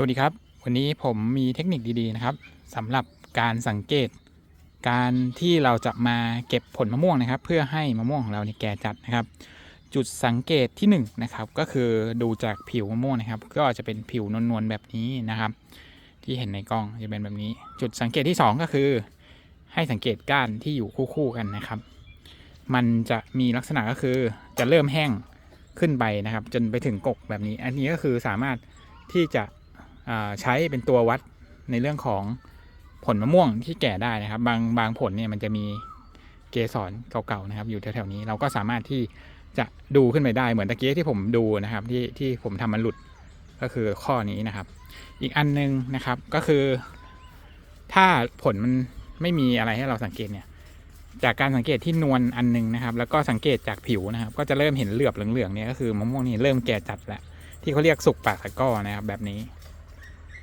สวัสดีครับ วันนี้ผมมีเทคนิคดีๆนะครับสำหรับการสังเกต การที่เราจะมาเก็บผลมะม่วงนะครับ เพื่อให้มะม่วงของเราเนี่ยแก่จัดนะครับ จุดสังเกตที่1นงนะครับก็คือดูจากผิวมะม่วงนะครับ ก็จะเป็นผิวนวลๆแบบนี้นะครับ ที่เห็นในกล้องจะเป็นแบบนี้ จุดสังเกตที่ 2 ก็คือ ให้สังเกตก้านที่อยู่คู่ๆกันนะครับ มันจะมีลักษณะก็คือจะเริ่มแห้งขึ้นไปนะครับ จนไปถึงกกแบบนี้ อันนี้ก็คือสามารถที่จะ ใช้เป็นตัววัดในเรื่องของผลมะม่วงที่แก่ได้นะครับ บางบางผลเนี่ยมันจะมีเกสรเก่าๆนะครับ อยู่แถวๆนี้เราก็สามารถที่จะดูขึ้นไปได้เหมือนตะกี้ที่ผมดูนะครับที่ที่ผมทำมันหลุดก็คือข้อนี้นะครับ อีกอันนึงนะครับก็คือ ถ้าผลมันไม่มีอะไรให้เราสังเกตเนี่ย จากการสังเกตที่นวลอันนึงนะครับ แล้วก็สังเกตจากผิวนะครับ ก็จะเริ่มเห็นเหลือบเหลืองๆเนี่ยก็คือมะม่วงนี่เริ่มแก่จัดแล้วที่เขาเรียกสุกปากตะก้อนะครับแบบนี้